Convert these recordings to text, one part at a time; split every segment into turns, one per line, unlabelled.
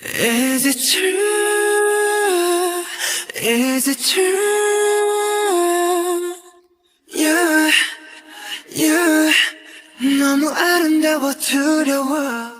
Is it true? Is it true? Yeah, yeah. 너무 아름다워 두려워.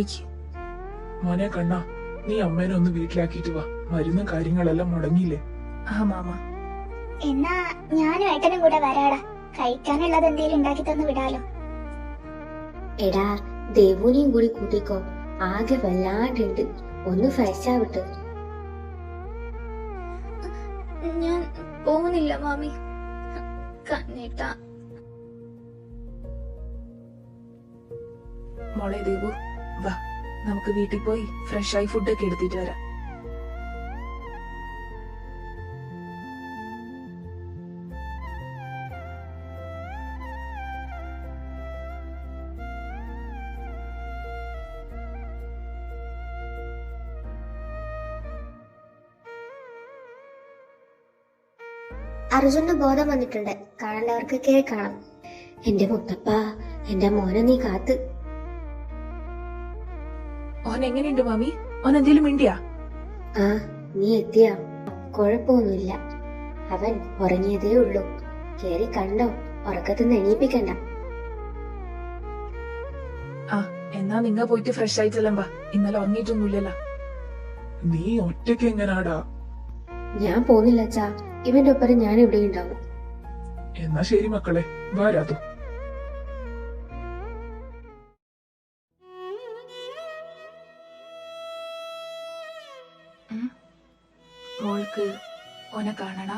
കുടിക്ക്.
മോനെ കണ്ണ നീ അമ്മേനെ ഒന്ന് വീട്ടിലാക്കിയിട്ട് വാ. മരുന്നും കാര്യങ്ങളെല്ലാം മുടങ്ങിയില്ലേ?
ആ മാമ.
എന്നാ ഞാനും ഏട്ടനും കൂടെ വരാടാ. കഴിക്കാനുള്ളത് എന്തേലും ഉണ്ടാക്കി തന്നു വിടാലോ.
എടാ ദേവുനെയും കൂടി കൂട്ടിക്കോ. ആകെ വല്ലാണ്ടുണ്ട്. ഒന്ന് ഫ്രഷ് ആവട്ടെ
ഞാൻ പോകുന്നില്ല മാമി. കണ്ണേട്ട.
മോളെ ദേവു വാ നമുക്ക് വീട്ടിൽ പോയി ഫ്രഷ് ആയി ഫുഡൊക്കെ എടുത്തിട്ട് വരാം.
അർജുന് ബോധം വന്നിട്ടുണ്ട്. കാണേണ്ടവർക്ക് കേൾക്കണം. എന്റെ മുത്തപ്പ എന്റെ മോനെ നീ കാത്ത്.
ഓൻ എങ്ങനെയുണ്ട് മാമി? ഓൻ എന്തേലും മിണ്ടിയാ?
ആ നീ എത്തിയ. കുഴപ്പമൊന്നുമില്ല. അവൻ ഉറങ്ങിയതേ ഉള്ളൂ. കേറി കണ്ടോ? ഉറക്കത്തിന് എണീപ്പിക്കണ്ട.
ആ എന്നാ നിങ്ങ പോയിട്ട് ഫ്രഷ് ആയിട്ടെല്ലാം വാ ഇന്നലെ ഉറങ്ങിയിട്ടൊന്നുമില്ലല്ലോ.
നീ ഒറ്റയ്ക്ക് എങ്ങനാടാ?
ഞാൻ പോന്നില്ല അച്ഛാ. ഇവന്റെ ഒപ്പരം ഞാൻ ഇവിടെ ഉണ്ടാവും
എന്നാ ശരി മക്കളെ. വാരാതു
ഓനെ കാണണ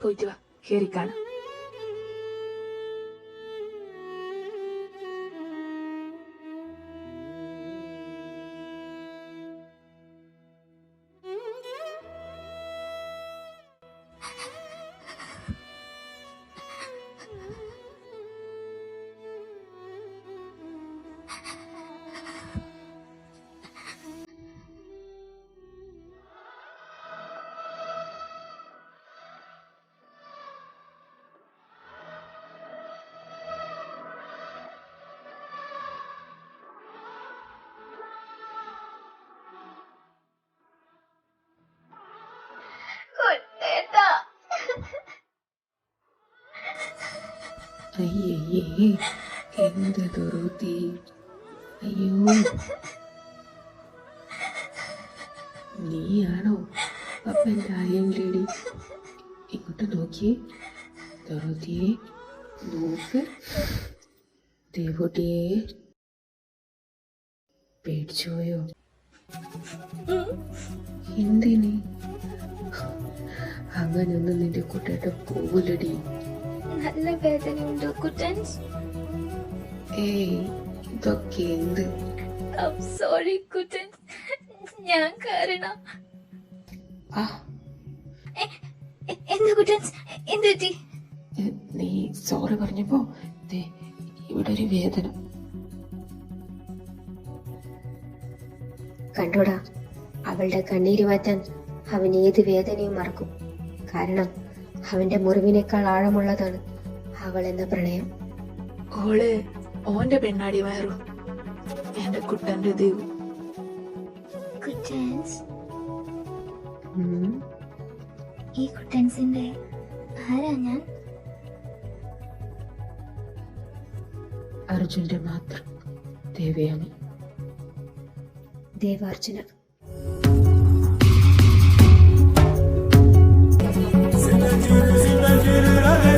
പോയിട്ട് വാ കേറി കാണാം
അയ്യയ്യേ എന്ത് ദുരുതി. അയ്യോ. നീയാണോ? അപ്പന്റെ അയൺ ലേഡി ഇങ്ങോട്ട് നോക്കിയേ ദുരുതിയെ നോക്ക്. ദേവുട്ടിയെ പേടിച്ചുപോയോ എന്തിന്? അങ്ങനൊന്നും നിന്റെ കുട്ടേട്ട പോവില്ലടി.
നല്ല വേദനയുണ്ടോ. കുട്ടൻസ്?
ഏയ് ഇതൊക്കെ എന്ത്?
സോറി കുട്ടൻസ്. ഞാൻ കാരണം.
ആ.
എ- എന്താ കുട്ടൻസ്? എന്ത് പറ്റി?
നീ സോറി പറഞ്ഞപ്പോ ദേ ഇവിടെ ഒരു വേദന.
കണ്ടോടാ അവളുടെ കണ്ണീര് മാറ്റാൻ അവൻ ഏത് വേദനയും മറക്കും. കാരണം അവന്റെ മുറിവിനേക്കാൾ ആഴമുള്ളതാണ് അവൾ എന്ന പ്രണയം
ഓൾ ഓന്റെ പെണ്ണാടി വയറു. എന്റെ കുട്ടന്റെ ദൈവം.
കുട്ടൻസ് ഈ കുട്ടൻസിന്റെ ആരാ ഞാൻ?
അർജുന്റെ മാത്രം ദേവയാനി.
ദേവാർച്ചന.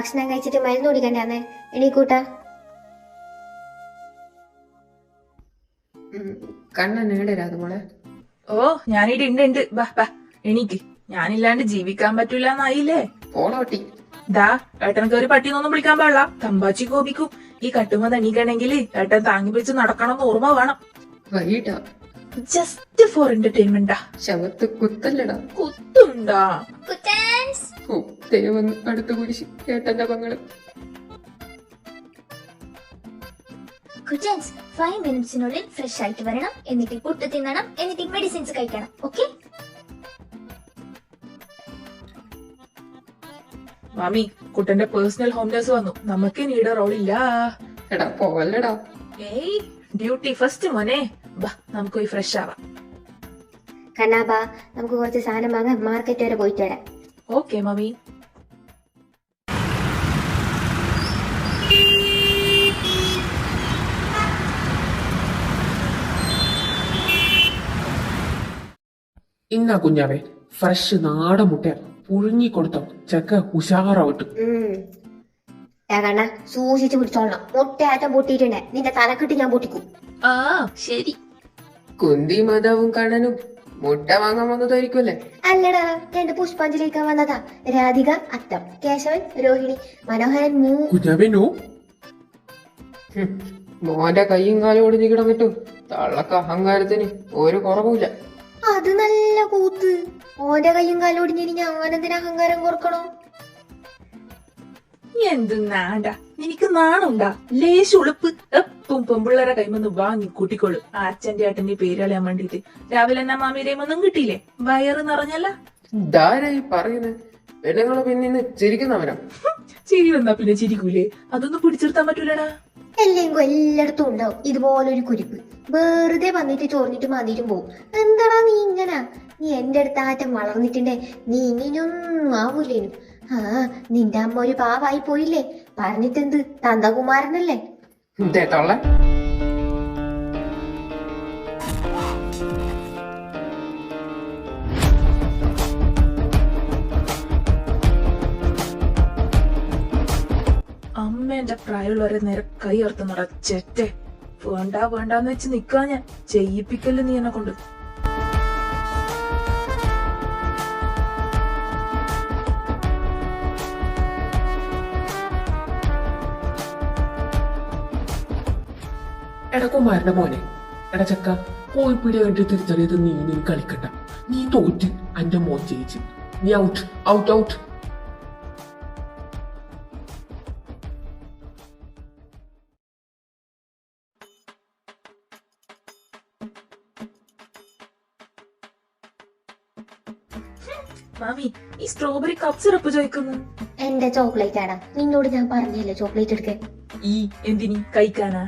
ഭക്ഷണം കഴിച്ചിട്ട് മരുന്ന് കുടിക്കണ്ടേ എണീക്കൂട്ട
മോളെ.
ഓ ഞാനിവിടെ ഉണ്ട് ഉണ്ട്. ബാ ബാ എണീക്ക്. ഞാനില്ലാണ്ട് ജീവിക്കാൻ പറ്റൂല എന്നായില്ലേ
പോണോട്ടി.
ദാ ഏട്ടനക്ക് ഒരു പട്ടിന്നൊന്നും വിളിക്കാൻ പാടില്ല. തമ്പാച്ചി കോപിക്കും ഈ കട്ടുമ്പോ തണീക്കണെങ്കിൽ ഏട്ടൻ താങ്ങി പിടിച്ച് നടക്കണം എന്ന് ഓർമ്മ വേണം.
വൈകിട്ടാ?
Just for എന്റർടൈൻമെന്റാ
ശവത്ത് കുത്തല്ലടാ.
കുത്തുണ്ടാ.
ഓ ദൈവം അടുത്ത കുരിശി ഏട്ടന്റെ പങ്ങൾ.
കുറ്റൻസ് ഫൈവ് മിനിറ്റ്സിനുള്ളിൽ ഫ്രഷ് ആയിട്ട് വരണം. എന്നിട്ട് പുട്ട് തിന്നണം. എന്നിട്ട് മെഡിസിൻസ് കഴിക്കണം. ഓക്കെ
മാമി കുട്ടന്റെ പേഴ്സണൽ ഹോം നേഴ്സ് വന്നു. നമുക്ക് നീടെ റോളില്ല
എടാ പോവല്ലടാ.
ഏയ് ഡ്യൂട്ടി ഫസ്റ്റ് മോനെ. ബാ നമുക്ക് പോയി ഫ്രഷ് ആവാം.
കണ്ണാബാ നമുക്ക് കുറച്ച് സാധനം വാങ്ങാൻ മാർക്കറ്റ് വരെ പോയിട്ട് വരാം.
Okay mummy.
ഇന്നാ കുഞ്ഞാവേ ഫ്രഷ് നാടൻ മുട്ട പുഴുങ്ങി കൊടുത്തോ ചെക്ക ഉഷാറാവട്ട്.
സൂക്ഷിച്ചു ഏ കണ്ണ സൂക്ഷിച്ച് പിടിച്ചോളണം. മുട്ടയാറ്റം പൊട്ടിയിട്ടുണ്ടേ. നിന്റെ തലക്കിട്ട് ഞാൻ പൊട്ടിക്കും.
ആ ശരി.
കുന്തി മാതാവും കണ്ണനും മുട്ട വാങ്ങാൻ വന്നതായിരിക്കുമല്ലേ
അല്ലടാ രണ്ട് പുഷ്പാഞ്ജലിക്കാൻ വന്നതാ. രാധിക അത്തം കേശവൻ രോഹിണി മനോഹരൻ മൂ
മോന്റെ കൈയും കാലും ഒടിഞ്ഞു കിടന്നിട്ടും തള്ളക്ക് അഹങ്കാരത്തിന് ഒരു കുറവുമില്ല.
അത് നല്ല കൂത്ത്. ഓന്റെ കൈയും കാലും ഒടിഞ്ഞിനി ഞാൻ എന്തിനാ അഹങ്കാരം കുറക്കണോ
എന്ത് നിനക്ക് നാണുണ്ടാ. ലേശ ഉളുപ്പ് എപ്പം പെമ്പിള്ളേരെ കൈമൊന്ന് വാങ്ങി കൂട്ടിക്കൊള്ളു. ആ അച്ഛന്റെ ഏട്ടന്റെ പേരളിയാൻ വേണ്ടിട്ട് രാവിലെ എന്നാ മാമിയുടെയും ഒന്നും കിട്ടിയില്ലേ? വയറ് നിറഞ്ഞല്ല?
ധാരായി പറയുന്നത്? പെണ്ണുങ്ങൾ പിന്നിന്ന് ചിരിക്കുന്നവനാ
ചിരി വന്നാ പിന്നെ ചിരിക്കൂലേ? അതൊന്നും പിടിച്ചെടുത്താൻ പറ്റൂലടാ.
എല്ലെങ്കിലും എല്ലായിടത്തും ഉണ്ടാവും. ഇതുപോലൊരു കുരിപ്പ്. വെറുതെ വന്നിട്ട് ചോറിഞ്ഞിട്ട് മതിയിട്ടും പോവും. എന്താടാ നീ ഇങ്ങനെ? നീ എന്റെ അടുത്ത് ആറ്റം വളർന്നിട്ടുണ്ടേ. നീ ഇങ്ങനെയൊന്നും ആവൂലേനു. ആ നിന്റെ അമ്മ ഒരു പാവായി പോയില്ലേ? പറഞ്ഞിട്ടെന്ത്? തന്തകുമാരനല്ലേ?
എന്തേട്ടോളെ പ്രായമുള്ളവരെ നേരെ കൈ ഉയർത്തുന്നടാ ചെറ്റെ. വേണ്ട വേണ്ടാന്ന് വെച്ച് നിക്കാ ഞാൻ. ചെയ്യിപ്പിക്കൽ നീ എന്നെ കൊണ്ട്.
എടക്കുമാരുടെ മോനെ എടാ ചക്ക കോഴിപ്പീടി കണ്ടിട്ട് തിരിച്ചറിയത് നീ നീ കളിക്കണ്ട. നീ തോറ്റ് അന്റെ മോൻ ജയിച്ച്. നീ ഔട്ട് ഔട്ട് ഔട്ട്
മാമി ഈ സ്ട്രോബെറി കപ്പ് സിറപ്പ് ചോദിക്കുന്നു.
എന്റെ ചോക്ലേറ്റ് ആടാ നിന്നോട് ഞാൻ പറഞ്ഞല്ലേ ചോക്ലേറ്റ് എടുക്കാൻ?
ഈ എന്തിനി? കഴിക്കാനാ?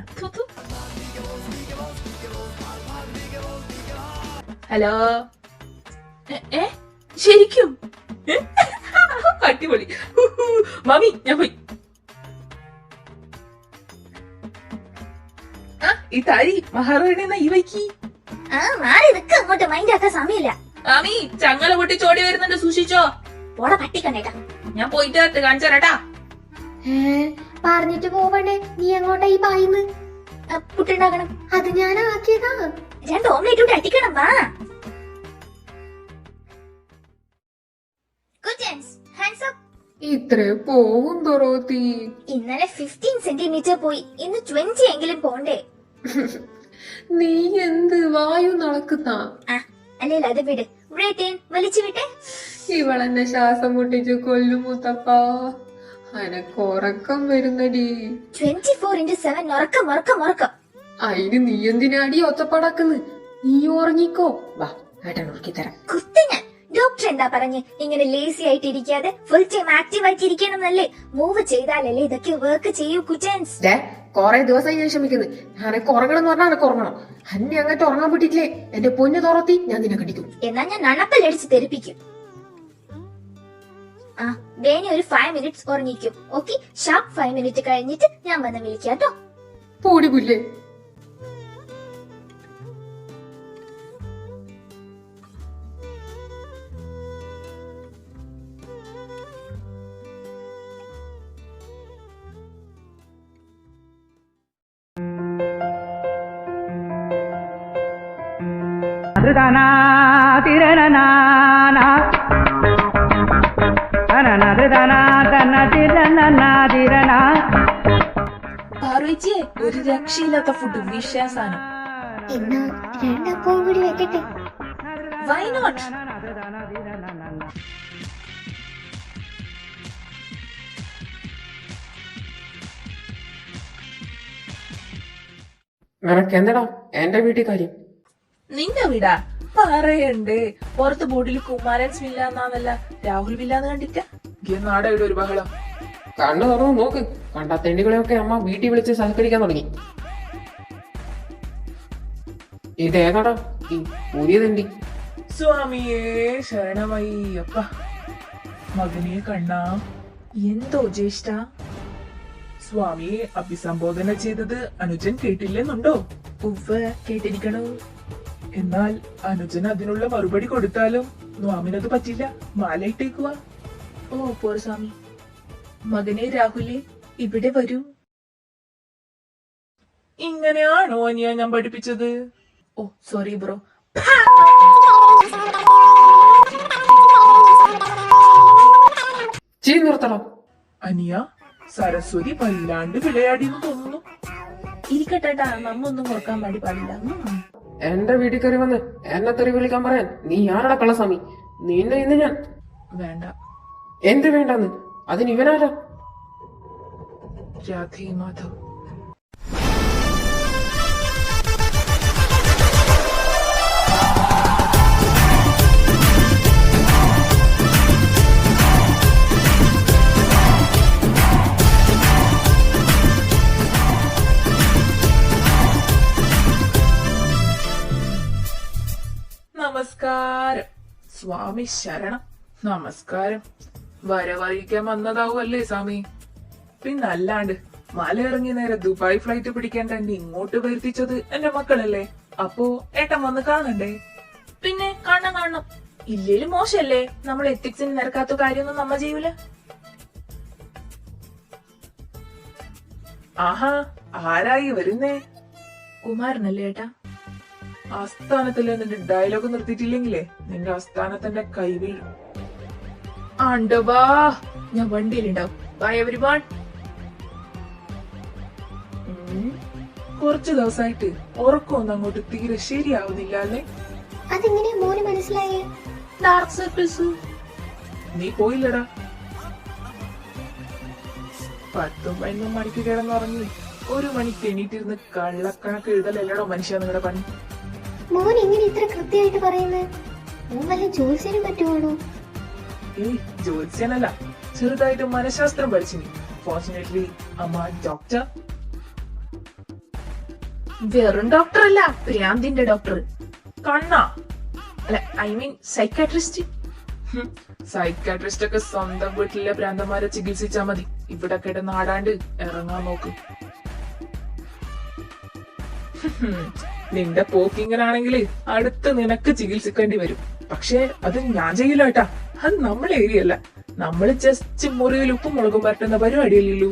ഹലോ. എ, ഏ ശരിക്കും? അടിപൊളി. മമ്മി മാമി ഞാൻ പോയി. ആ ഈ താരി മഹാറാണി ഈ വൈക്കി
ആ മാറി നിൽക്ക അങ്ങോട്ട് മൈൻഡ് ആക്കാൻ സമയമില്ല.
മാമി ചങ്ങല പൊട്ടി ചോടി വരുന്നുണ്ട് സൂക്ഷിച്ചോ.
പോടെ പട്ടിക്കണ്ടേട്ടാ
ഞാൻ പോയിട്ട് കാണിച്ചു തരാട്ടാ.
പറഞ്ഞിട്ട് പോവണ്ടേ? നീ എങ്ങോട്ടാ ഈ പായിന്ന്
പുട്ടുണ്ടാക്കണം
അത് ഞാൻ ആക്കിയതാ
രണ്ട് ഓംലേറ്റ് കൂടെ അടിക്കണം വാ.
ഇത്രേ പോകും ദൊറോത്തി.
ഇന്നലെ ഫിഫ്റ്റീൻ സെന്റിമീറ്റർ പോയി. ഇന്ന് ട്വന്റി എങ്കിലും പോണ്ടേ.
നീ എന്ത് വായു നടക്കുന്ന?
അല്ലെങ്കിൽ അത് വിട്. ബ്രേറ്റേൻ വലിച്ചു വിട്ടെ.
ഇവളെന്നെ ശ്വാസം മുട്ടിച്ച് കൊല്ലും മുത്തപ്പ. അനക്ക് ഉറക്കം വരുന്നടി.
ട്വന്റി ഫോർ ഇന്റു സെവൻ ഉറക്കം ഉറക്കം. ഉറക്കം
അതിന് നീ എന്തിനാടി ഒച്ചപ്പാടാക്കുന്നു? നീ ഉറങ്ങിക്കോ. വാ ഏട്ടൻ ഉറക്കി തരാം.
കുത്ത ഞാൻ ഡോക്ടർ എന്താ പറഞ്ഞ്? ഇങ്ങനെ ലേസി ആയിട്ട് ഇരിക്കാതെ ഫുൾ ടൈം ആക്റ്റീവ് ആയിട്ട് ഇരിക്കണം എന്നല്ലേ മൂവ് ചെയ്താലല്ലേ ഇതൊക്കെ വർക്ക് ചെയ്യൂ കുറ്റൻസ്
കൊറേ ദിവസമായി ഞാൻ ക്ഷമിക്കുന്നു. അനക്ക് ഉറങ്ങണം എന്ന് പറഞ്ഞാൽ അനക്ക് ഉറങ്ങണം. അന്നെ അങ്ങോട്ട് ഉറങ്ങാൻ പറ്റിയിട്ടില്ലേ എന്റെ പൊന്നു തുറത്തി ഞാൻ നിന്നെ കടിക്കും.
എന്നാ ഞാൻ നണപ്പല്ലടിച്ച് തെറിപ്പിക്കും. ആ വേണി ഒരു ഫൈവ് മിനിറ്റ്സ് ഉറങ്ങിക്കും. ഓക്കെ ഷാർപ്പ് ഫൈവ് മിനിറ്റ് കഴിഞ്ഞിട്ട് ഞാൻ വന്ന് വിളിക്കാം കേട്ടോ.
പൂടി പുല്ലേ.
ധൃതനാ തിരനാനാ തനന ധൃതനാ തന തിരനാ തിരനാ
പാർവച്ചിയെ ഒരു രക്ഷയില്ലാത്ത ഫുഡ് വിശ്വാസാണ്
എന്നാ രണ്ടപ്പവും കൂടി വെക്കട്ടെ.
വൈ നോട്ട്
നിനക്ക് എന്തടാ എന്റെ വീട്ടിൽ കാര്യം?
വീടാ പറയണ്ടേ. പുറത്ത് ബോർഡിൽ കുമാരൻ വില്ല എന്നാന്നല്ല രാഹുൽ വില്ല എന്ന് കണ്ടിട്ട?
നാടെ ഇവിടെ ഒരു ബഹളം.
കണ്ണു തുറന്നു നോക്ക്. കണ്ട തെണ്ടികളെയൊക്കെ അമ്മ വീട്ടിൽ വിളിച്ച് സഹകരിക്കാൻ തുടങ്ങി. ഇതേതാടാ ഈ പുതിയ തെണ്ടി.
സ്വാമിയേ അപ്പ മകനെ കണ്ണ. എന്തോ ജ്യേഷ്ഠ? സ്വാമിയെ അഭിസംബോധന ചെയ്തത് അനുജൻ കേട്ടില്ലെന്നുണ്ടോ? ഉവ്വ് കേട്ടിരിക്കണോ. എന്നാൽ അനുജൻ അതിനുള്ള മറുപടി കൊടുത്താലും നോമിനത് പറ്റില്ല മാലയിട്ടേക്കുക ഓ പോർ സ്വാമി മകനെ രാഹുലെ ഇവിടെ വരൂ. ഇങ്ങനെയാണോ അനിയ ഞാൻ പഠിപ്പിച്ചത്? ഓ സോറി ബ്രോ.
ചെയ് നിർത്തണം.
അനിയ സരസ്വതി വല്ലാണ്ട് വിളയാടിയെന്ന് തോന്നുന്നു. ഇരിക്കട്ടെ നമ്മൊന്നും കൊടുക്കാൻ വേണ്ടി പാടില്ല.
എന്റെ വീട്ടിൽ കയറി വന്ന് എന്നെ തെറി വിളിക്കാൻ പറയാൻ നീ ആരടാ കള്ളസ്വാമി? നിന്നെ ഇന്ന് ഞാൻ
വേണ്ട.
എന്ത് വേണ്ടെന്ന്? അതിന് ഇവനാരാ?
രാധേ മാധവ്. നമസ്കാരം. സ്വാമി ശരണം. നമസ്കാരം. വരവറിയിക്കാൻ വന്നതാവുമല്ലേ സ്വാമി? പിന്നല്ലാണ്ട് മല ഇറങ്ങി നേരെ ദുബായ് ഫ്ലൈറ്റ് പിടിക്കാൻ തന്നെ ഇങ്ങോട്ട് വരുത്തിച്ചത് എന്റെ മക്കളല്ലേ? അപ്പോ ഏട്ടൻ വന്ന് കാണണ്ടേ? പിന്നെ കാണാൻ കാണണം. ഇല്ലേലും മോശല്ലേ? നമ്മൾ എത്തിക്സിന് നിരക്കാത്ത കാര്യമൊന്നും നമ്മ ചെയ്യൂല. ആഹാ ആരായി വരുന്നേ? കുമാരനല്ലേ ഏട്ടാ? ആസ്ഥാനത്തിൽ നിന്റെ ഡയലോഗ് നിർത്തിയിട്ടില്ലെങ്കിലേ നിന്റെ ആസ്ഥാനത്തിന്റെ കൈ വീഴും ആണ്ടവാ ഞാൻ വണ്ടിയിലുണ്ടാവും ബൈ എവരി വൺ കുറച്ചു ദിവസമായിട്ട് ഉറക്കമൊന്നും അങ്ങോട്ട് തീരെ ശരിയാവുന്നില്ല അല്ലേ?
അതെങ്ങനെ മോന് മനസ്സിലായേ?
ഡാർക്ക് സർക്കിൾസ് നീ പോയില്ലടാ. പത്തും പതിനൊന്നും മണിക്ക് കിടന്നുറങ്ങി. ഒരു മണിക്ക് എണീറ്റിരുന്ന് കള്ളക്കണക്ക് എഴുതലല്ലടോ മനുഷ്യ നിങ്ങളുടെ പണി?
മോൻ എങ്ങനെ ഇത്ര കൃത്യമായിട്ട് പറയുന്നത് മോൻ വല്ല ജോത്സ്യനും പറ്റുവാണോ?
ഏയ് ജ്യോത്സ്യനല്ല. ചെറുതായിട്ട് മനഃശാസ്ത്രം പഠിച്ചിനി ഫോർച്ചുനേറ്റ്ലി അമ്മ ഡോക്ടർ വെറും ഡോക്ടർ അല്ല പ്രിയാന്തിന്റെ ഡോക്ടർ കണ്ണ. അല്ല ഐ മീൻ സൈക്കാട്രിസ്റ്റ് സൈക്കാട്രിസ്റ്റ് ഒക്കെ സ്വന്തം വീട്ടിലെ ഭ്രാന്തന്മാരെ ചികിത്സിച്ചാ മതി. ഇവിടെ കിടന്ന് ആടാണ്ട് ഇറങ്ങാൻ നോക്ക്. നിന്റെ പോക്കിങ്ങനാണെങ്കിൽ അടുത്ത് നിനക്ക് ചികിത്സിക്കേണ്ടി വരും. പക്ഷേ അത് ഞാൻ ചെയ്യില്ല അത് നമ്മളെ ഏരിയ അല്ല നമ്മൾ ജസ്റ്റ് മുറിയിൽ ഉപ്പും മുളകും പരട്ടുന്ന പരിപാടിയല്ലല്ലോ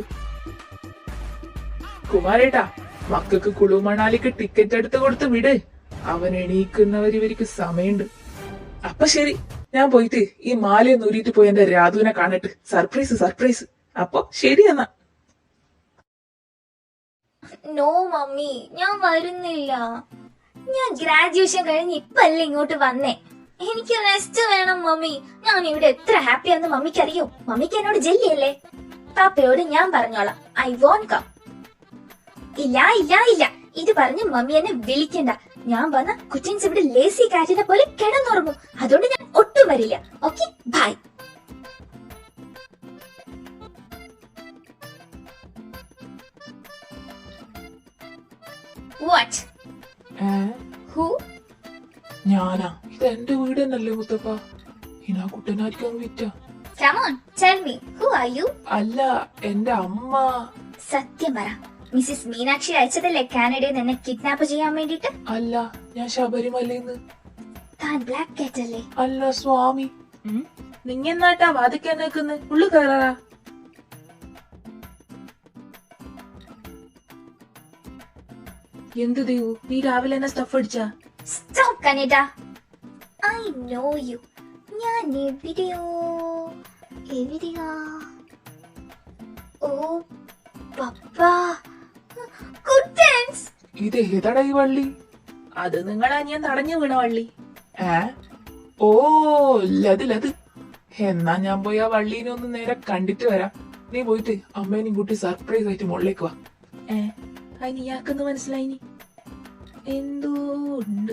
കുമാരേട്ടാ മക്കൾക്ക് കുളു മണാലിക്ക് ടിക്കറ്റ് എടുത്ത് കൊടുത്ത് വിട്. അവൻ എണീക്കുന്നവർ ഇവർക്ക് സമയമുണ്ട്. അപ്പൊ ശരി ഞാൻ പോയിട്ട് ഈ മാലയെ നൂരിയിട്ട് പോയി എന്റെ രാധുവിനെ കാണിട്ട്. സർപ്രൈസ് സർപ്രൈസ് അപ്പൊ ശരി എന്നാ.
നോ മമ്മി ഞാൻ വരുന്നില്ല. ഞാൻ ഗ്രാജുവേഷൻ കഴിഞ്ഞ് ഇപ്പല്ലേ ഇങ്ങോട്ട് വന്നേ. എനിക്ക് റെസ്റ്റ് വേണം മമ്മി. ഞാൻ ഇവിടെ എത്ര ഹാപ്പിയാന്ന് മമ്മിക്ക് അറിയോ മമ്മിക്ക് എന്നോട് ജെല്ലിയല്ലേ? പാപ്പയോട് ഞാൻ പറഞ്ഞോളാം. ഐ വോണ്ട് കം ഇല്ല ഇല്ല ഇല്ല. ഇത് പറഞ്ഞ് മമ്മി എന്നെ വിളിക്കണ്ട. ഞാൻ വന്ന കുറ്റിൻസ് ഇവിടെ ലേസി കാറ്റിനെ പോലെ കിടന്നുറങ്ങും. അതുകൊണ്ട് ഞാൻ ഒട്ടും വരില്ല. ഓക്കെ ബൈ വാട്ട് ഹു
ഞാനാ. ഇത് എന്റെ വീട് തന്നെയല്ലേ മുത്തപ്പ. ഇനാ കുട്ടനായിരിക്കും വിറ്റ.
Come on, tell me, who are you?
അല്ല എന്റെ അമ്മ.
സത്യം പറ. മിസ്സിസ് മീനാക്ഷി അയച്ചതല്ലേ കാനഡയിൽ നിന്നെ കിഡ്നാപ്പ് ചെയ്യാൻ വേണ്ടിട്ട്
അല്ല ഞാൻ ശബരിമലയിന്ന്.
താൻ ബ്ലാക്ക് കാറ്റ് അല്ലേ?
അല്ല സ്വാമി. നിങ്ങെന്നാട്ടാ വാദിക്കാൻ നിൽക്കുന്നത് ഉള്ളു കയറാ എന്ത് ദൈവു? നീ രാവിലെ തന്നെ സ്റ്റഫ് അടിച്ചാ?
സ്റ്റോപ്പ് കനേഡ ഐ നോ യു ഞാൻ എവിടെയോ? എവിടെയാ? ഓ പപ്പ. കുട്ടൻസ്
ഇത് ഏതാടാ ഈ വള്ളി? അത് നിങ്ങളാ ഞാൻ തടഞ്ഞു വീണ വള്ളി. ഏ? ഓ ലത് ലത്. എന്നാ ഞാൻ പോയി ആ വള്ളീനെ ഒന്ന് നേരെ കണ്ടിട്ട് വരാം. നീ പോയിട്ട് അമ്മേനെയും കൂട്ടി സർപ്രൈസ് ആയിട്ട് മുകളിലേക്ക് വാ. ഏ? അതിന് ഇയാൾക്കൊന്ന് മനസ്സിലായിനി? എന്തോ ഉണ്ട്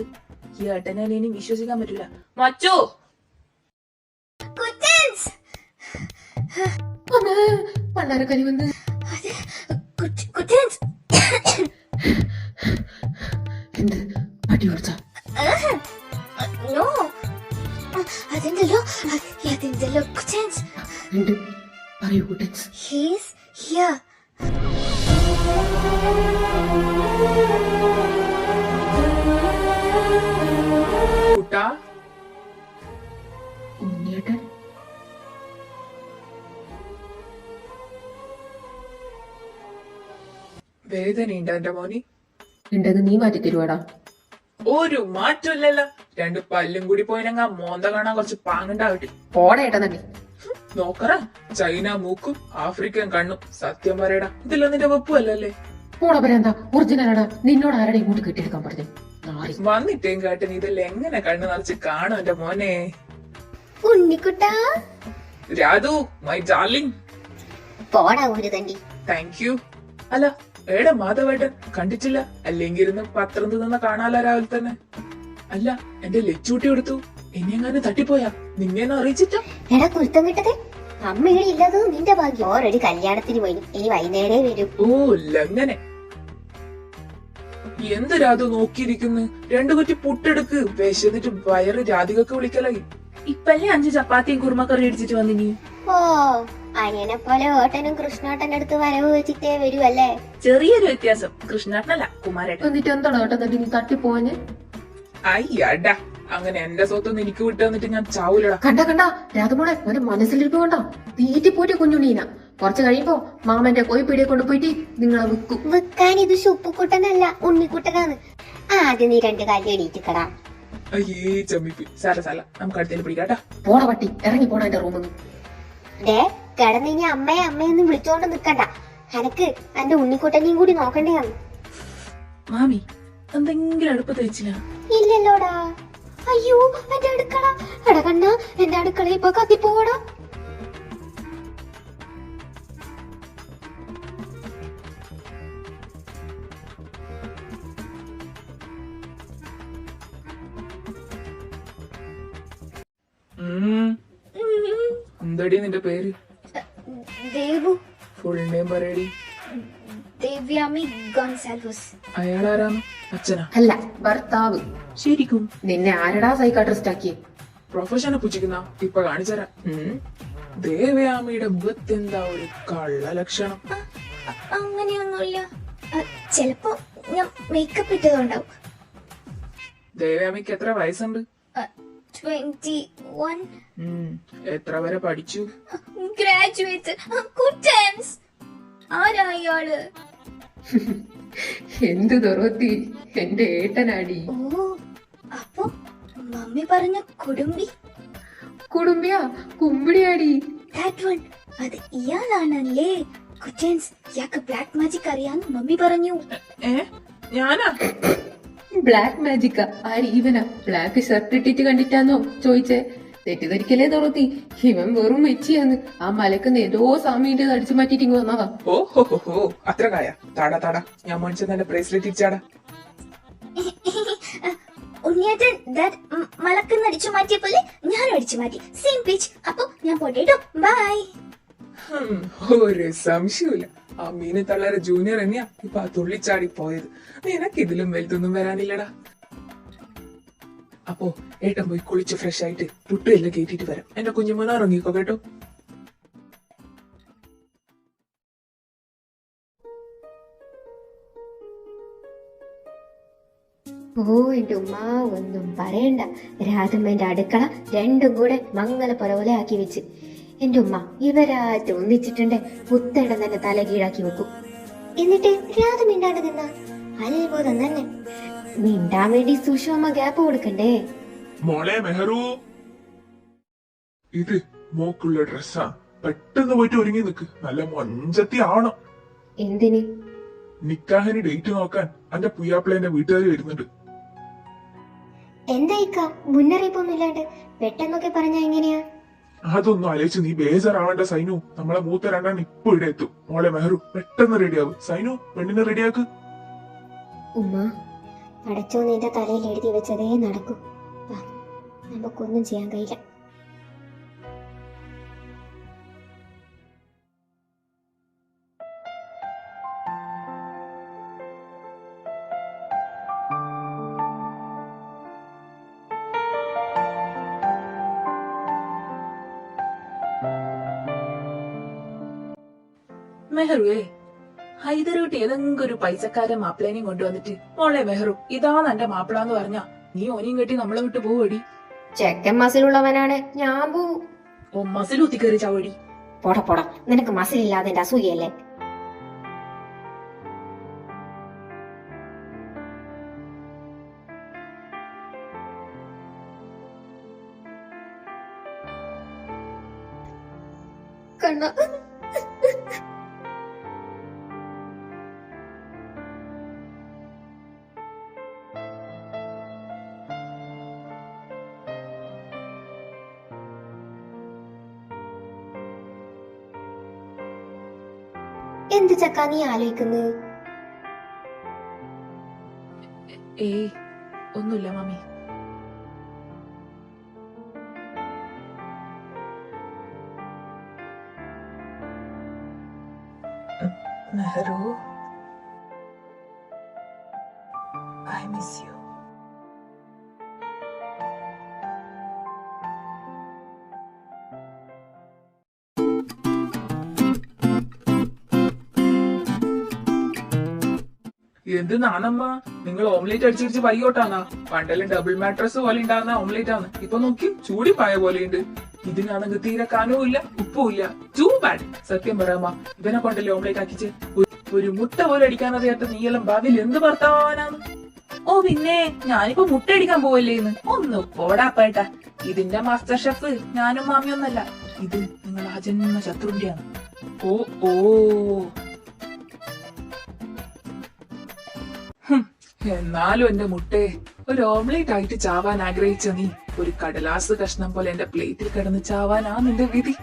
ഈ ഏട്ടനെ ഇനി വിശ്വസിക്കാൻ പറ്റൂല. മച്ചു!
പണ്ടാരക്കനി വന്ന്.
എന്റെ മോനി?
ഉണ്ടെന്ന് നീ മാറ്റി തരുവാടാ.
ഒരു മാറ്റമില്ലല്ലോ. രണ്ട് പല്ലും കൂടി പോയിനങ്ങ മോന്ത കാണാൻ കുറച്ച് പാങ്ങുണ്ടാവട്ടെ.
പോടാ ഏട്ടാ തന്നെ.
നോക്കറ ചൈന മൂക്കും ആഫ്രിക്കൻ കണ്ണും സത്യം പറയടാ. ഇതെല്ലാം നിന്റെ വെപ്പുമല്ലല്ലേ
പോടാ പറയാ ഒറിജിനലാടാ. നിന്നോട് ആരുടെ ഇങ്ങോട്ട് കെട്ടിയെടുക്കാൻ പറഞ്ഞു.
വന്നിട്ടേം കാട്ടിന് ഇതെല്ലാം എങ്ങനെ കണ്ണു നിറച്ച് കാണും എന്റെ മോനെ?
ഉണ്ണിക്കുട്ടാ.
രാധു മൈ ഡാർലിംഗ്
പോടാ ഒരു തണ്ടി
താങ്ക് യു അല്ല ഏടെ മാധവേട്ടൻ കണ്ടിട്ടില്ല? അല്ലെങ്കിൽ ഇരുന്ന് പത്രം തിന്ന കാണാലോ രാവിലെ തന്നെ. അല്ല എന്റെ ലെച്ചൂട്ടി എടുത്തു. ഇനി എങ്ങനെ തട്ടിപ്പോയാ? നിന്നെ അറിയിച്ചിട്ടാ?
എടാ കുരുത്തം കിട്ടതേ? അമ്മ ഇവിടെ നിന്റെ ഭാഗ്യം. ഓൾറെഡി കല്യാണത്തിന് പോയി. ഇനി വൈകുന്നേരേ വരും.
ഓ ലങ്ങനെ എന്ത് രാധു നോക്കിയിരിക്കുന്നു? രണ്ടു കുറ്റി പുട്ടെടുക്ക്. വിശന്നിട്ട് വയറ് രാധികക്ക് വിളിക്കലായി. ഇപ്പല്ലേ അഞ്ച് ചപ്പാത്തിയും കുറുമക്കറി അടിച്ചിട്ട് വന്നിനി?
ഓ അനിയനെ പോലെ ഓട്ടനും കൃഷ്ണോട്ടന്റെ അടുത്ത് വരവ് വെച്ചിട്ടേ വരുവല്ലേ?
ചെറിയൊരു വ്യത്യാസം. കൃഷ്ണാട്ടനല്ല കുമാരേട്ടൻ.
എന്നിട്ട് എന്താണ് ഏട്ടാ തട്ടി നീ തട്ടിപ്പോവാന്
അയ്യടാ അങ്ങനെ എന്റെ സ്വത്തൊന്നും എനിക്ക് വിട്ടു തന്നിട്ട് ഞാൻ ചാവൂലടാ.
കണ്ട കണ്ട. രാധമോളെ അവന്റെ മനസ്സിലിരിപ്പ് കണ്ടോ തീറ്റി പോറ്റി കുഞ്ഞുണ്ണീന. കുറച്ച് കഴിയുമ്പോ മാമന്റെ കോയിപ്പീടിയെ കൊണ്ടുപോയിട്ട് നിങ്ങളെ വിൽക്കും.
വിൽക്കാൻ ഇത് ശുപ്പുക്കുട്ടനല്ല ഉണ്ണിക്കുട്ടനാണ്. ആദ്യം നീ രണ്ട് കാര്യം എണീറ്റിക്കടാ.
അയ്യേ ചമ്മിപ്പി. സാല സാല നമുക്ക് അടുത്തേക്ക് പിടിക്കാട്ടാ
പോടാ പട്ടി ഇറങ്ങി പോടാ എന്റെ റൂമിൽ നിന്ന്
ദേ കിടന്ന് ഇനി അമ്മയെ അമ്മയെന്ന് വിളിച്ചോണ്ട് നിക്കണ്ട എനക്ക് എന്റെ ഉണ്ണിക്കുട്ടനെയും കൂടി നോക്കണ്ടേന്ന്
മാമി എന്തെങ്കിലും അടുപ്പ് വെച്ചില്ല
ഇല്ലല്ലോടാ അയ്യോ എന്റെ അടുക്കള എടാ കണ്ണ എന്റെ അടുക്കള ഇപ്പൊ കത്തിപ്പോടാ
ഉം. എന്തടി നിന്റെ പേര്
ദേവു.
ഫുൾ നെയിം പറയടി.
ദേവ്യാമി ഗോൺസാൽവസ്.
ആരാണ് അച്ഛനാ?
അല്ല ഭർത്താവ്.
ശരിക്കും?
നിന്നെ ആരടാ സൈക്കാട്രിസ്റ്റ് ആക്കി
പ്രൊഫഷനെ പുച്ഛിക്കുന്ന ഇപ്പൊ കാണിച്ചരാ. ദേവയാമിയുടെ മുഖത്ത് എന്താ ഒരു കള്ള ലക്ഷണം?
അങ്ങനെയൊന്നുമില്ല. അ, ചിലപ്പോ ഞാൻ മേക്കപ്പ് ഇട്ടതുണ്ടാവും
ദേവയാമിക്ക് എത്ര വയസ്സുണ്ട്?
ട്വന്റി വൺ
ഉം. എത്ര വരെ പഠിച്ചു?
ഗ്രാജുവേറ്റ് കുട്ടൻസ്. ആരാ
എന്ത് തുറത്തി എന്റെ ഏട്ടനാടി.
ഓ അപ്പൊ മമ്മി പറഞ്ഞ കുടുംബി?
കുടുംബിയാ? കുമ്പിടിയാടി
ദാറ്റ് വൺ അത് ഇയാളാണല്ലേ? കുറ്റൻസ് ഇയാൾക്ക് ബ്ലാക്ക് മാജിക് അറിയാന്ന് മമ്മി പറഞ്ഞു.
ഞാനാ?
ബ്ലാക്ക് മാജിക്ക ആര് ഇവനാ? ബ്ലാക്ക് ഷർട്ട് ഇട്ടിട്ട് കണ്ടിട്ടാന്നോ ചോദിച്ചേ? തെറ്റിദ്ധരിക്കലേ തുറത്തി ഇവൻ വെറും മെച്ചിയാന്ന് ആ മലക്കുന്ന ഏതോ സ്വാമിന്റെ അടിച്ചു മാറ്റിട്ട് ഇങ്ങ് വന്നതാ.
ഓ ഹോ ഹോ ഹോ. അത്ര കായ. താടാ താടാ. ഞാൻ മേടിച്ച നല്ല ബ്രേസ്ലെറ്റ് ഇച്ചാടാ
ഉണ്ണിയേട്ടൻ ദാറ്റ് മലക്കുന്ന അടിച്ചു മാറ്റിയ പോലെ ഞാനും അടിച്ചു മാറ്റി. സെയിം പിച്ച് അപ്പൊ ഞാൻ പോട്ടേട്ടോ ബൈ
ഹും, ഒരു സംശയമില്ല ആ മീന് തള്ളാരെ ജൂനിയർ എന്നെയാ ഇപ്പൊ ആ തുള്ളിച്ചാടി പോയത്. നിനക്ക് ഇതിലും വലുതൊന്നും വരാനില്ലടാ. അപ്പോ ഏട്ടൻ പോയി കുളിച്ച് ഫ്രഷ് ആയിട്ട് പുട്ടുമെല്ലാം കയറ്റിട്ട് വരാം. എന്റെ കുഞ്ഞുമോനെ ഇറങ്ങിക്കോ കേട്ടോ.
ഓ എന്റെ ഉമ്മ ഒന്നും പറയണ്ട. രാധമ്മന്റെ അടുക്കള രണ്ടും കൂടെ മംഗല പോലെ ആക്കി വെച്ച്. എന്റെ ഉമ്മ ഇവരാറ്റ് ഒന്നിച്ചിട്ടുണ്ട്. മുത്തേടം തന്നെ തല കീഴാക്കി വെക്കും. എന്നിട്ട് രാധ മിണ്ടാണ്ട് നിന്ന? അത്ഭുതം തന്നെ. മിണ്ടാൻ വേണ്ടി സുഷമ്മ ഗ്യാപ്പ് കൊടുക്കണ്ടേ?
മോളെ മെഹറു. ഇത് മോക്കുള്ള ഡ്രസ്സാ. പെട്ടെന്ന് പോയിട്ട് ഒരുങ്ങി നിക്ക്. നല്ല മൊഞ്ചത്തി ആവണം.
എന്തിന്?
നിക്കാഹിന് ഡേറ്റ് നോക്കാൻ അന്റെ പുയ്യാപ്പിളേന്റെ വീട്ടുകാർ വരുന്നുണ്ട്.
എന്തായിക്ക മുന്നറിയിപ്പൊന്നും ഇല്ലാണ്ട് പെട്ടെന്നൊക്കെ പറഞ്ഞാ എങ്ങനെയാ?
അതൊന്നും ആലോചിച്ച് നീ ബേജാറാവേണ്ട സൈനു. നമ്മളെ മൂത്ത രണ്ടാണ് ഇപ്പൊ ഇവിടെ എത്തും. മോളെ മെഹറു പെട്ടെന്ന് റെഡിയാവും. സൈനു പെണ്ണിനെ റെഡിയാക്ക്.
ഉമ്മ പടച്ചോ നിന്റെ തലയിൽ എഴുതി വെച്ചതേ നടക്കൂ. നമുക്കൊന്നും ചെയ്യാൻ കഴിയില്ല.
മെഹറുവേ ഹൈദരൂട്ടി ഏതെങ്കിലും ഒരു പൈസക്കാരൻ മാപ്പിളേനെയും കൊണ്ടുവന്നിട്ട് മോളെ മെഹറു ഇതാ എന്റെ മാപ്പിള എന്ന് പറഞ്ഞാ നീ ഓനെയും കെട്ടി നമ്മളെ വിട്ട് പോവടി
ചെക്കൻ മസിലുള്ളവനാണ് ഞാൻ പോവും.
ഓ മസിലൂത്തി കയറി ചാവടി
പോട പോടാ നിനക്ക് മസിലില്ലാതെ അസൂയല്ലേ എന്ത് ചക്കാ നീ ആലോചിക്കുന്നത്
ഏയ് ഒന്നുമില്ല മാമി. മെഹറു എന്ത് നാണമ്മ? നിങ്ങൾ ഓംലേറ്റ് അടിച്ചടിച്ച് വൈകോട്ടാന്നാ. പണ്ടെല്ലാം ഡബിൾ മാട്രസ് പോലെ ഉണ്ടാകുന്ന ഓംലേറ്റ് ആണ്. ഇപ്പൊ നോക്കി ചൂടി പായ പോലെ ഉണ്ട്. ഇതിനാണെങ്കിൽ തീരെ കനവും ഇല്ല ഉപ്പും ഇല്ല. ടൂ ബാഡ് സത്യം പറയാമ ഇവനെ കൊണ്ടല്ലേ ഓംലേറ്റ് ആക്കിച്ച്? ഒരു- മുട്ട പോലെ അടിക്കാൻ അറിയാത്ത നീയെല്ലാം ഭാവിയിൽ എന്ത് ഭർത്താവാനാണ്? ഓ പിന്നെ ഞാനിപ്പോ മുട്ട അടിക്കാൻ പോവല്ലേ ഒന്ന് ഒന്ന് പോടാപ്പേട്ട ഇതിന്റെ മാസ്റ്റർ ഷെഫ് ഞാനും മാമിയൊന്നല്ല. ഇത് നിങ്ങൾ ആ ജന്മ ശത്രുവിന്റെയാണ്. ഓ ഓ. എന്നാലും എന്റെ മുട്ടേ ഒരു ഓംലേറ്റ് ആയിട്ട് ചാവാൻ ആഗ്രഹിച്ച നീ ഒരു കടലാസ് കഷ്ണം പോലെ എന്റെ പ്ലേറ്റിൽ കിടന്ന് ചാവാനാ നിന്റെ വിധി.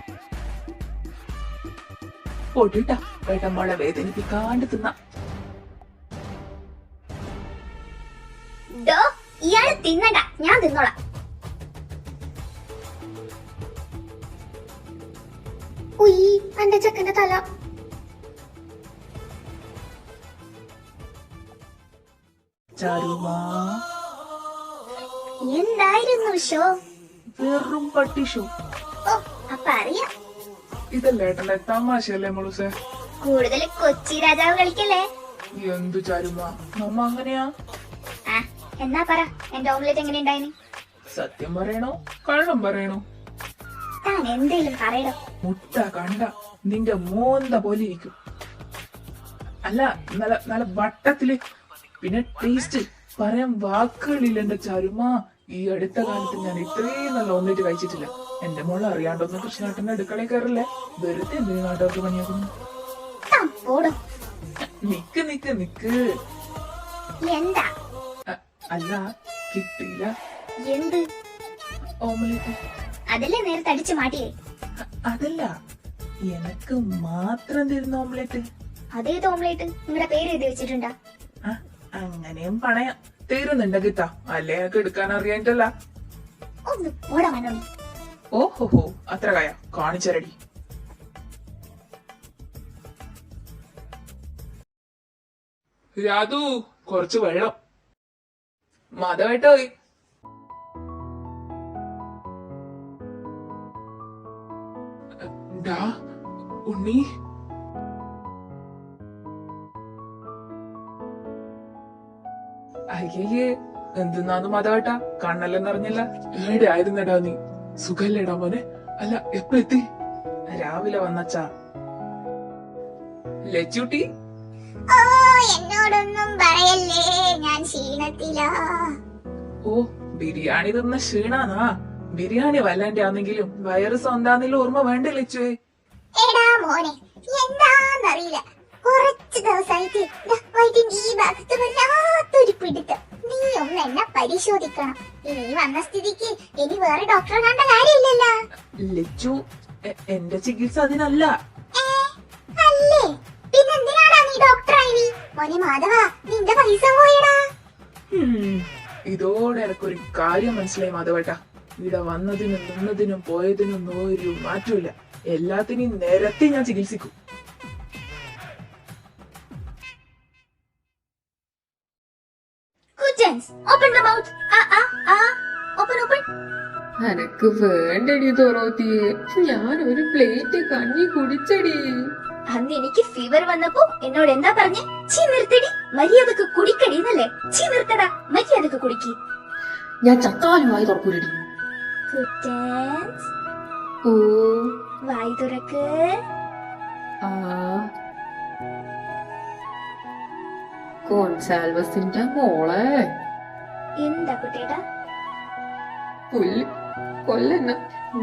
പൊട്ടിട്ട വേട്ടമ്മോളെ വേദനിപ്പിക്കാണ്ട് തിന്ന.
ഇയാൾ തിന്നണ്ട ഞാൻ തിന്നോളാം.
ഉയ്യ് എന്റെ ചെക്കന്റെ തല.
എന്തായിരുന്നു ഷോ?
വെറും പട്ടി
ഷോ. അപ്പൊ അറിയാം.
ഇതല്ലേ ഏട്ടന്റെ തമാശയല്ലേ മുളുസെ?
കൂടുതൽ കൊച്ചി രാജാവ് കളിക്കല്ലേ?
എന്തു ചാരുമ? നമ്മ അങ്ങനെയാ?
എന്നാ പറ എന്റെ ഓംലെറ്റ് എങ്ങനെ ഉണ്ടായിന്?
സത്യം പറയണോ? കള്ളം പറയണോ?
താൻ എന്തേലും പറയണോ
മുട്ട കണ്ട നിന്റെ മോന്ത പോലെ ഇരിക്കും. അല്ല നല്ല നല്ല വട്ടത്തിൽ പിന്നെ ടേസ്റ്റ് പറയാൻ വാക്കുകളില്ല എന്റെ ചരുമ. ഈ അടുത്ത കാലത്ത് ഞാൻ ഇത്രയും നല്ല ഓംലെറ്റ് കഴിച്ചിട്ടില്ല. എന്റെ മോൾ അറിയാണ്ടൊന്നും കൃഷ്ണാട്ടന്റെ അടുക്കളയിൽ കയറില്ലേ? വെറുതെ എന്തിനു നാട്ടുകാർക്ക് പണിയാക്കുന്നു? നിക്ക് നിക്ക് നിക്ക്.
എന്താ?
അല്ല കിട്ടില്ല
എന്ത്?
ഓംലെറ്റ്
അതല്ലേ നേരത്തെ അടിച്ചു മാറ്റിയേ?
അതല്ല. എനക്ക് മാത്രം തരുന്ന ഓംലെറ്റ്
അതേത് ഓംലെറ്റ് നിങ്ങളുടെ പേര് എഴുതി വെച്ചിട്ടുണ്ടാ?
അങ്ങനെയും പണയാം തീരുന്നുണ്ട് ഗീത. അല്ലേ എനിക്ക് എടുക്കാൻ അറിയാനിട്ടല്ല ഓഹോഹോ അത്ര കായ കാണിച്ചരടി രാധു കുറച്ച് വെള്ളം. മതമായിട്ടോയി ഡാ ഉണ്ണി. അയ്യേ എന്തിന്നാന്ന് മതമായിട്ടാ കണ്ണല്ലെന്ന് അറിഞ്ഞില്ല ഈടെ ആയിരുന്നടാ നീ. സുഖല്ലേടാ മോനെ. അല്ല എപ്പ എത്തി രാവിലെ വന്നച്ചാ. ലച്ചൂട്ടി?
എന്നോടൊന്നും പറയല്ലേ ഞാൻ ക്ഷീണത്തിലാ.
ഓ ബിരിയാണി തിന്ന ക്ഷീണാന്നാ. ബിരിയാണി വല്ലാണ്ട് ആണെങ്കിലും വയറ് സ്വന്താന്നില്ല ഓർമ്മ വേണ്ട ലച്ചുവേ.
എടാ മോനെ എന്താന്നറിയില്ല. കുറച്ച് ദിവസമായിട്ട് ഈ ഭാഗത്ത് വല്ലാത്തൊരു പിടുത്തം നീ ഒന്ന് എന്നെ പരിശോധിക്കണം. നീ വന്ന സ്ഥിതിക്ക് ഇനി വേറെ ഡോക്ടറെ കണ്ട കാര്യമില്ലല്ലോ.
ലച്ചു എന്റെ ചികിത്സ അതിനല്ല.
അല്ലേ? പിന്നെന്തിനാടാ നീ ഡോക്ടറായി മോനെ മാധവ നിന്റെ പൈസ പോയടാ.
ഇതോടെ എനക്കൊരു കാര്യം മനസ്സിലായി മാധവേട്ട. ഇവിടെ വന്നതിനും നിന്നതിനും പോയതിനും ഒരു മാറ്റമില്ല എല്ലാത്തിനും നിരത്തി ഞാൻ ചികിത്സിക്കും.
അനക്ക് വേണ്ടടി തോറോത്തിയെ ഞാൻ ഒരു പ്ലേറ്റ് കഞ്ഞി കുടിച്ചടി.
അന്ന് എനിക്ക് ഫീവർ വന്നപ്പോ എന്നോട് എന്താ പറഞ്ഞേ? ചീ നിർത്തടി. മര്യാദയ്ക്ക് കുടിക്കടി എന്നല്ലേ? ചീ നിർത്തടാ. മര്യാദയ്ക്ക് കുടിക്കി.
ഞാൻ ചത്താലും വായി തുറക്കൂലടി ഓ.
വായി തുറക്ക്.
കോൺസാൽവസിന്റെ മോളെ.
എന്താ കുട്ടേട്ടാ
പുല്ല്. കൊല്ലെന്ന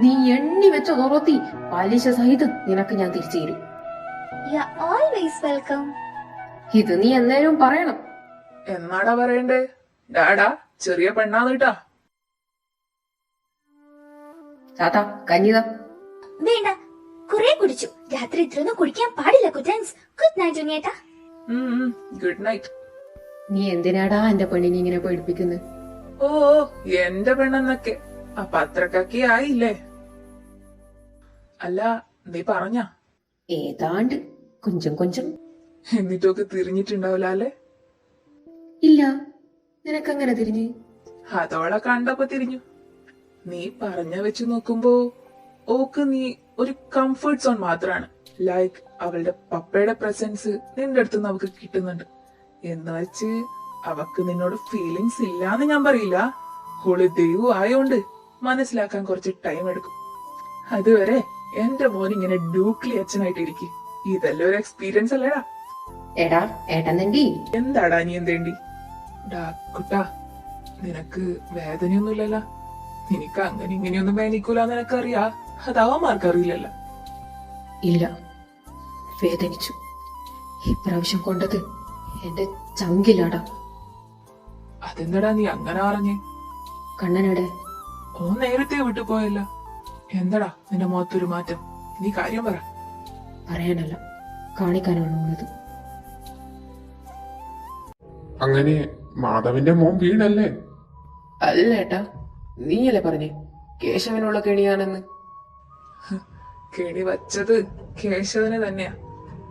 നീ എണ്ണി വെച്ച തുറത്തി പലിശ സഹിതം നിനക്ക് ഞാൻ തിരിച്ചു തരും.
യു ഓൾവേസ് വെൽക്കം
ഇത് നീ എന്തേലും പറയണം.
എന്നാടാ പറയണ്ടേ? ഡാടാ ചെറിയ പെണ്ണാന്ന് കേട്ടാ
താത്ത കഞ്ഞിത.
വേണ്ട കുറെ കുടിച്ചു. രാത്രി ഇത്രയൊന്നും കുടിക്കാൻ പാടില്ല കുറ്റൻസ് ഗുഡ് നൈറ്റ് ജുനിയേട്ടാ.
ഗുഡ് നൈറ്റ്
നീ എന്തിനാടാ എന്റെ പെണ്ണിനെ ഇങ്ങനെ പേടിപ്പിക്കുന്നത്
ഓ എന്റെ പെണ്ണെന്നൊക്കെ. അപ്പൊ അത്രക്കൊക്കെ ആയില്ലേ? അല്ല നീ പറഞ്ഞ.
ഏതാണ്ട് കൊഞ്ചം കൊഞ്ചം.
എന്നിട്ടൊക്കെ തിരിഞ്ഞിട്ടുണ്ടാവില്ല അല്ലേ?
ഇല്ല നിനക്കങ്ങനെ തിരിഞ്ഞു?
അതോളെ കണ്ടപ്പോ തിരിഞ്ഞു. നീ പറഞ്ഞ വെച്ച് നോക്കുമ്പോ ഓക്ക് നീ ഒരു കംഫർട്ട് സോൺ മാത്രാണ്. ലൈക്ക് അവളുടെ പപ്പയുടെ പ്രസൻസ് നിന്റെ അടുത്ത് നമുക്ക് കിട്ടുന്നുണ്ട്. എന്ന് വെച്ച് അവക്ക് നിന്നോട് ഫീലിങ്സ് ഇല്ലാന്ന് ഞാൻ പറയില്ല. ഹോളി ദൈവം ആയോണ്ട്. മനസ്സിലാക്കാൻ കുറച്ച് ടൈം എടുക്കും. അതുവരെ എന്റെ മോൻ ഇങ്ങനെ ഡ്യൂക്ലി അച്ഛനായിട്ട് ഇരിക്കും ഇതെല്ലാം ഒരു എക്സ്പീരിയൻസ് അല്ലേടാ.
എടാ ഏട്ടനണ്ടി
എന്താടാ നീ എന്തേണ്ടി? ഡാ കുട്ടാ നിനക്ക് വേദനയൊന്നുമില്ലല്ല. നിനക്ക് അങ്ങനെ ഇങ്ങനെയൊന്നും വേദനിക്കൂല നിനക്കറിയാ. അത് അവന്മാർക്കറിയില്ലല്ല.
ഇല്ല. വേദനിച്ചു. ഇപ്രാവശ്യം കൊണ്ടത് എന്റെ ചങ്കിലാടാ.
അതെന്താടാ നീ അങ്ങനെ പറഞ്ഞേ?
കണ്ണനടെ
ഓ നേരത്തെ വിട്ടു പോയല്ല. എന്താടാ നിന്റെ മുഖത്തൊരു മാറ്റം? നീ കാര്യം പറ.
പറയാനല്ല കാണിക്കാനാണ് ഉള്ളത്.
അങ്ങനെ മാധവന്റെ മോൻ വീണല്ലേ?
അല്ല ഏട്ടാ നീയല്ലേ പറഞ്ഞേ? കേശവനുള്ള കെണിയാണെന്ന്.
കെണി വച്ചത് കേശവനെ തന്നെയാ.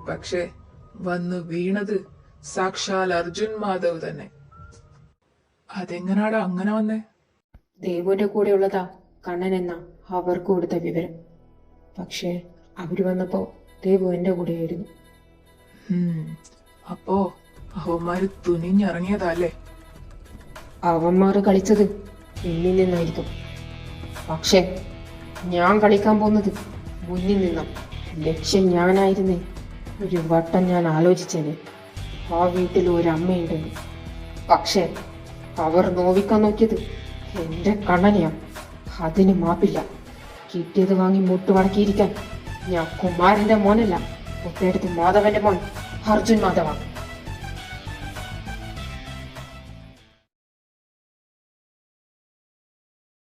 പക്ഷേ വന്ന് വീണത് സാക്ഷാൽ അർജുൻ മാധവ് തന്നെ. അതെങ്ങനാടാ അങ്ങനെ വന്നേ?
ദേവുവിന്റെ കൂടെയുള്ളതാ കണ്ണൻ എന്ന അവർക്ക് കൊടുത്ത വിവരം. പക്ഷേ അവർ വന്നപ്പോ ദേവു എന്റെ കൂടെയായിരുന്നു.
അപ്പോ അവന്മാര് തുനിഞ്ഞിറങ്ങിയതല്ലേ?
അവന്മാർ കളിച്ചത് എന്നിൽ നിന്നായിരിക്കും. പക്ഷേ ഞാൻ കളിക്കാൻ പോകുന്നത് മുന്നിൽ നിന്നാ. ലക്ഷ്യം ഞാനായിരുന്നേ. ഒരു വട്ടം ഞാൻ ആലോചിച്ചേനെ. ആ വീട്ടിൽ ഒരു അമ്മയുണ്ടെന്ന്. പക്ഷേ അവർ നോവിക്കാൻ നോക്കിയത് എന്റെ കണ്ണനെയാ? അതിന് മാപ്പില്ല. കിട്ടിയത് വാങ്ങി മുട്ടുമടക്കിയിരിക്കാൻ ഞാൻ കുമാരന്റെ മോനല്ല കുട്ടിയെടുത്ത് മാധവന്റെ മോൻ അർജുൻ മാധവ.